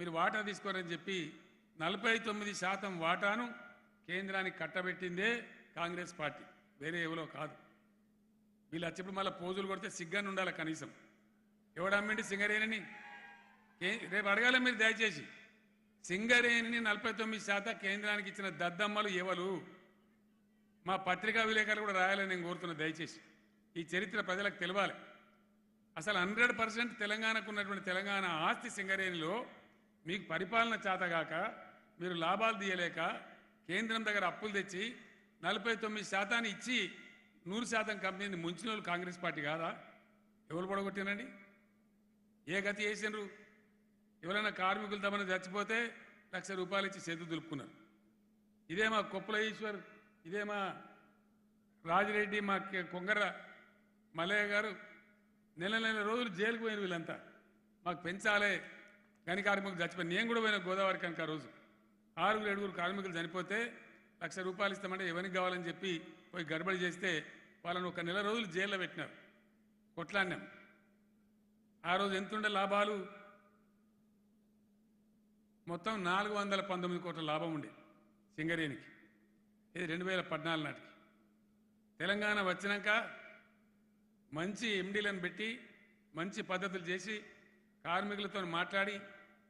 మీరు వాటా తీసుకోరని చెప్పి నలభై తొమ్మిది శాతం వాటాను కేంద్రానికి కట్టబెట్టిందే కాంగ్రెస్ పార్టీ. వేరే ఎవరో కాదు. వీళ్ళు వచ్చేప్పుడు మళ్ళీ పోజులు కొడితే సిగ్గాని ఉండాలి కనీసం. ఎవడమ్మిండి సింగరేణిని? రేపు అడగాలి మీరు దయచేసి. సింగరేణిని నలభై తొమ్మిది శాతం కేంద్రానికి ఇచ్చిన దద్దమ్మలు ఎవరు? మా పత్రికా విలేకరులు కూడా రాయాలని నేను కోరుతున్నా దయచేసి. ఈ చరిత్ర ప్రజలకు తెలవాలి. అసలు హండ్రెడ్ పర్సెంట్ తెలంగాణకు ఉన్నటువంటి తెలంగాణ ఆస్తి సింగరేణిలో మీకు పరిపాలన చేతగాక మీరు లాభాలు తీయలేక కేంద్రం దగ్గర అప్పులు తెచ్చి నలభై తొమ్మిది శాతాన్ని ఇచ్చి నూరు శాతం కంపెనీని ముంచిన వాళ్ళు కాంగ్రెస్ పార్టీ కాదా? ఎవరు పొడగొట్టినండి ఏ గతి చేసినారు ఎవరైనా కార్మికులు తమను చచ్చిపోతే లక్ష రూపాయలు ఇచ్చి చేతులు దులుపుకున్నారు. ఇదే మా కొప్పుల ఈశ్వర్ ఇదే మా రాజిరెడ్డి మా కొంగర మల్లయ్య గారు నెల నెల రోజులు జైలుకు పోయిన వీళ్ళంతా. మాకు పెంచాలే గని కార్మికులు చచ్చిపోయి నేను కూడా పోయిన గోదావరి కనుక ఆ రోజు ఆరుగురు ఏడుగురు కార్మికులు చనిపోతే లక్ష రూపాయలు ఇస్తామంటే ఎవరికి కావాలని చెప్పి పోయి గడబడి చేస్తే వాళ్ళని ఒక నెల రోజులు జైల్లో పెట్టినారు. కొట్లాడినాం. ఆ రోజు ఎంతుండే లాభాలు? మొత్తం నాలుగు వందల పంతొమ్మిది కోట్ల లాభం ఉండే సింగరేణికి. ఇది రెండు వేల పద్నాలుగు నాటికి. తెలంగాణ వచ్చినాక మంచి ఎండీలను పెట్టి మంచి పద్ధతులు చేసి కార్మికులతో మాట్లాడి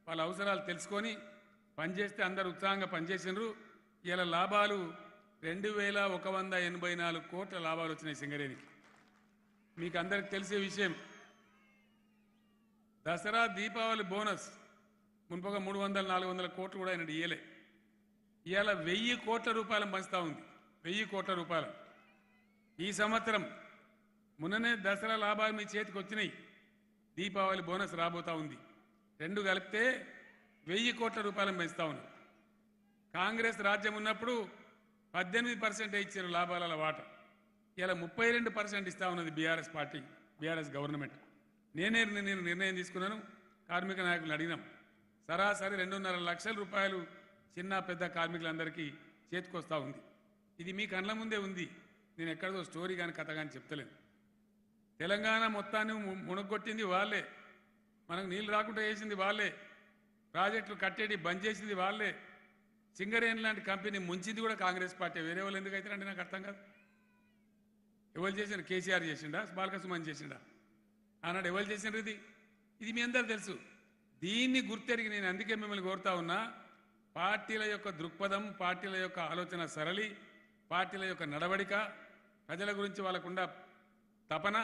వాళ్ళ అవసరాలు తెలుసుకొని పనిచేస్తే అందరు ఉత్సాహంగా పనిచేసినారు. ఇలా లాభాలు రెండు వేల ఒక వంద ఎనభై నాలుగు కోట్ల లాభాలు వచ్చినాయి సింగరేణికి. మీకు అందరికి తెలిసే విషయం. దసరా దీపావళి బోనస్ మునుపగా మూడు వందల నాలుగు వందల కోట్లు కూడా ఆయన ఇయ్యలే. ఇవాళ వెయ్యి కోట్ల రూపాయలు పంచుతా ఉంది. వెయ్యి కోట్ల రూపాయలు. ఈ సంవత్సరం మొన్ననే దసరా లాభాలు మీ చేతికి వచ్చినాయి. దీపావళి బోనస్ రాబోతా ఉంది. రెండు కలిపితే వెయ్యి కోట్ల రూపాయలను పెంచుతా ఉన్నారు కాంగ్రెస్ రాజ్యం ఉన్నప్పుడు పద్దెనిమిది పర్సెంట్ ఇచ్చారు లాభాల వాట. ఇలా ముప్పై రెండు పర్సెంట్ ఇస్తా ఉన్నది బీఆర్ఎస్ పార్టీ బీఆర్ఎస్ గవర్నమెంట్. నేనే నేను నిర్ణయం తీసుకున్నాను. కార్మిక నాయకులను అడిగినాం. సరాసరి రెండున్నర లక్షల రూపాయలు చిన్న పెద్ద కార్మికులందరికీ చేతికొస్తా ఉంది. ఇది మీ కళ్ళ ముందే ఉంది. నేను ఎక్కడదో స్టోరీ కానీ కథ కానీ చెప్తలేను. తెలంగాణ మొత్తాన్ని మునగొట్టింది వాళ్ళే. మనకు నీళ్ళు రాకుండా వేసింది వాళ్ళే. ప్రాజెక్టులు కట్టేటి బంద్ చేసింది వాళ్ళే. సింగరేణి లాంటి కంపెనీ ముంచింది కూడా కాంగ్రెస్ పార్టీ. వేరే వాళ్ళు ఎందుకు అవుతారంటే నాకు అర్థం కాదు. ఎవరు చేసిన కేసీఆర్ చేసిండా? బాలక చేసిండా? ఆనాడు ఎవరు చేసినారు ఇది? ఇది మీ అందరు తెలుసు. దీన్ని గుర్తెరిగి నేను అందుకే మిమ్మల్ని కోరుతా ఉన్నా పార్టీల యొక్క దృక్పథం పార్టీల యొక్క ఆలోచన సరళి పార్టీల యొక్క నడవడిక ప్రజల గురించి వాళ్ళకుండా తపన